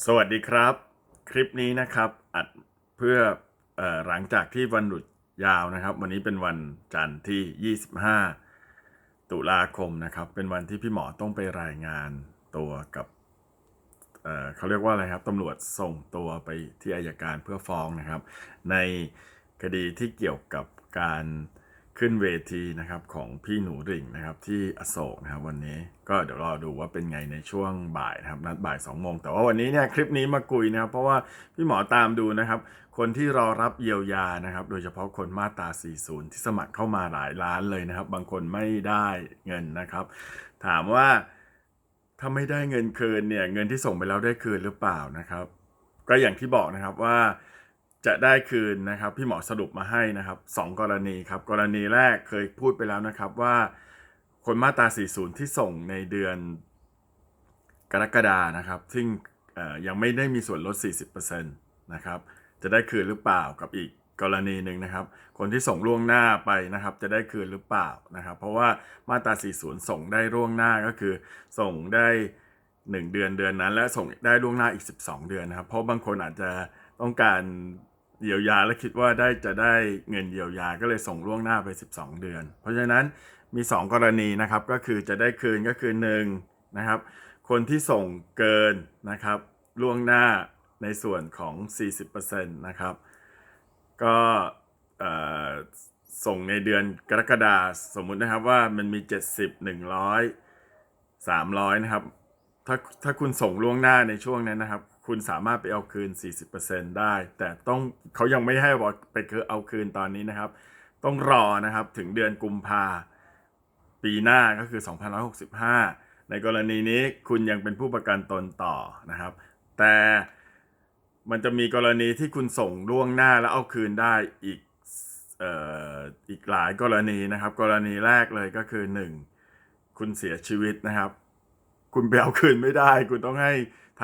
สวัสดีครับ คลิปนี้นะครับอัดเพื่ออหลังจากที่วันหยุดยาวนะครับ วันนี้เป็นวันจันทร์ที่ 25 ตุลาคมนะครับ เป็นวันที่พี่หมอต้องไปรายงานตัวกับเเขาเรียกว่าอะไรครับตำรวจส่งตัวไปที่อายการเพื่อฟ้องนะครับ ในคดีที่เกี่ยวกับการ ขึ้นเวทีนะครับของพี่หนูริ่งนะครับที่อโศกนะครับวันนี้ก็เดี๋ยวรอดูว่าเป็นไงในช่วงบ่ายนะครับนัดบ่าย2โมงแต่ว่าวันนี้เนี่ยคลิปนี้มาคุยนะครับเพราะว่าพี่หมอตามดูนะครับ คนที่รอรับเยียวยานะครับ โดยเฉพาะคนมาตรา 40 ที่สมัครเข้ามาหลายล้านเลยนะครับ บางคนไม่ได้เงินนะครับ ถามว่าถ้าไม่ได้เงินคืนเนี่ยเงินที่ส่งไปแล้วได้คืนหรือเปล่านะครับ ก็อย่างที่บอกนะครับว่า จะได้คืนนะครับ พี่หมอสรุปมาให้นะครับสองกรณีครับ กรณีแรกเคยพูดไปแล้วนะครับว่าคนมาตรา 40 ที่ส่งในเดือนกรกฎานะครับ ซึ่งยังไม่ได้มีส่วนลด 40%นะครับ จะได้คืนหรือเปล่ากับอีกกรณีหนึ่งนะครับ คนที่ส่งล่วงหน้าไปนะครับ จะได้คืนหรือเปล่านะครับ เพราะว่ามาตรา 40 ส่งได้ล่วงหน้าก็คือ ส่งได้ 1 เดือนเดือนนั้น และส่งได้ล่วงหน้าอีก 12 เดือนนะครับ เพราะบางคนอาจจะต้องการ เยียวยาและคิดว่าได้จะได้เงินเยียวยาก็เลยส่งล่วงหน้าไป 12 เดือน เพราะฉะนั้นมี 2 กรณีนะครับก็คือจะได้คืนก็คือ1นะครับคนที่ส่งเกินนะครับล่วงหน้าในส่วนของ 40%นะครับก็ส่งในเดือนกรกฎาสมมุตินะครับว่ามันมี 70 100 300นะครับถ้าถ้าคุณส่งล่วงหน้าในช่วงนั้นนะครับ คุณสามารถไปเอาคืน 40%ได้ แต่ต้องเขายังไม่ให้บอกไปคือเอาคืนตอนนี้นะครับ ต้องรอนะครับถึงเดือนกุมภาปีหน้าก็คือ 2565 ในกรณีนี้คุณยังเป็นผู้ประกันตนต่อนะครับ แต่มันจะมีกรณีที่คุณส่งล่วงหน้าแล้วเอาคืนได้อีกอออีกหลายกรณีนะครับ กรณีแรกเลยก็คือ 1 คุณเสียชีวิตนะครับ คุณไปเอาคืนไม่ได้ คุณต้องให้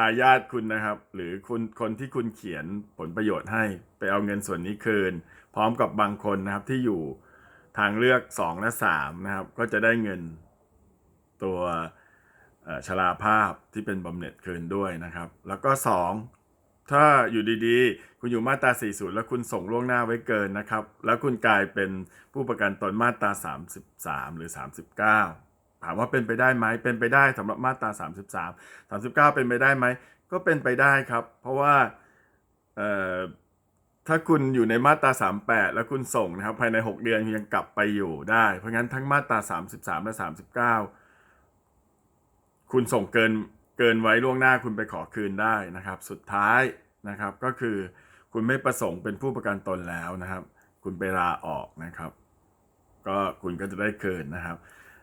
ทายาทคุณนะครับ หรือคุณคนที่คุณเขียนผลประโยชน์ให้ไปเอาเงินส่วนนี้คืน พร้อมกับบางคนนะครับที่อยู่ทางเลือก 2 และ 3 นะครับ ก็จะได้เงินตัวชราภาพที่เป็นบำเหน็จคืนด้วยนะครับ แล้วก็ 2 ถ้าอยู่ดีๆ คุณอยู่มาตรา 40 แล้วคุณส่งล่วงหน้าไว้เกินนะครับ แล้วคุณกลายเป็นผู้ประกันตนมาตรา 33 หรือ 39 ถามว่าเป็นไปได้ไหมเป็นไปได้สำหรับมาตรา 33 39 เป็นไปได้ไหมก็เป็นไปได้ครับ เพราะว่าถ้าคุณอยู่ในมาตรา 38 แล้วคุณส่งนะครับภายใน 6 เดือนคุณยังกลับไปอยู่ได้ เพราะงั้นทั้งมาตรา 33 และ 39 คุณส่งเกินเกินไว้ล่วงหน้าคุณไปขอคืนได้นะครับ สุดท้ายนะครับก็คือคุณไม่ประสงค์เป็นผู้ประกันตนแล้วนะครับ คุณไปลาออกนะครับ ก็คุณก็จะได้คืนนะครับ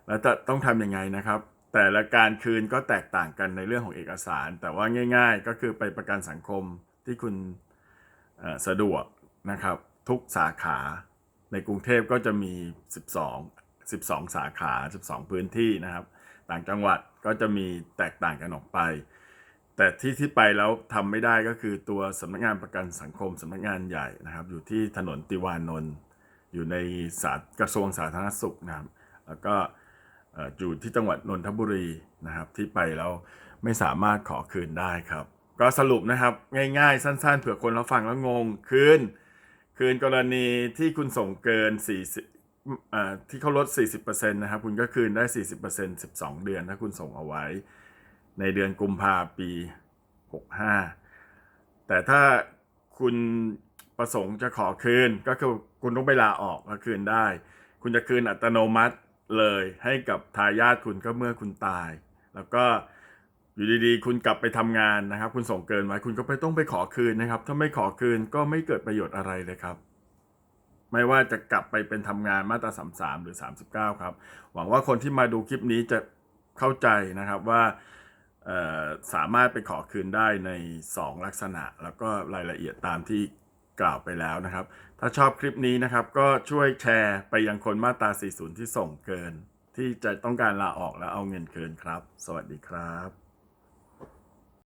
แล้วจะต้องทำยังไงนะครับ แต่ละการคืนก็แตกต่างกันในเรื่องของเอกสาร แต่ว่าง่าย ๆ ก็คือไปประกันสังคมที่คุณสะดวกนะครับ ทุกสาขาในกรุงเทพก็จะมี 12 12 สาขา 12 พื้นที่นะครับ ต่างจังหวัดก็จะมีแตกต่างกันออกไป แต่ที่ที่ไปแล้วทำไม่ได้ก็คือตัวสำนักงานประกันสังคมสำนักงานใหญ่นะครับ อยู่ที่ถนนติวานนท์อยู่ในสากระทรวงสาธารณสุขนะครับ แล้วก็ อยู่ที่จังหวัดนนทบุรีนะครับที่ไปแล้วไม่สามารถขอคืนได้ครับ ก็สรุปนะครับง่ายๆ สั้น ๆ เผื่อคนเราฟังแล้วงงคืนคืนกรณีที่คุณส่งเกิน 40อ่ที่เขาลด 40%นะครับคุณก็คืนได้ 40% 12 เดือน ถ้าคุณส่งเอาไว้ ในเดือนกุมภาปี 65 แต่ถ้าคุณประสงค์จะขอคืนก็คือคุณต้องไปลาออกแล้วคืนได้ คุณจะคืนอัตโนมัติ เลยให้กับทายาทคุณก็เมื่อคุณตาย แล้วก็อยู่ดีๆ คุณกลับไปทำงานนะครับ คุณส่งเกินไว้คุณก็ไปต้องไปขอคืนนะครับ ถ้าไม่ขอคืนก็ไม่เกิดประโยชน์อะไรเลยครับ ไม่ว่าจะกลับไปเป็นทำงานมาตรา33 หรือ 39 ครับ หวังว่าคนที่มาดูคลิปนี้จะเข้าใจนะครับว่าสามารถไปขอคืนได้ใน 2 ลักษณะ แล้วก็รายละเอียดตามที่ กล่าวไปแล้วนะครับ ถ้าชอบคลิปนี้นะครับ ก็ช่วยแชร์ไปยังคนมาตรา 40 ที่ส่งเกิน ที่จะต้องการลาออกแล้วเอาเงินคืนครับ สวัสดีครับ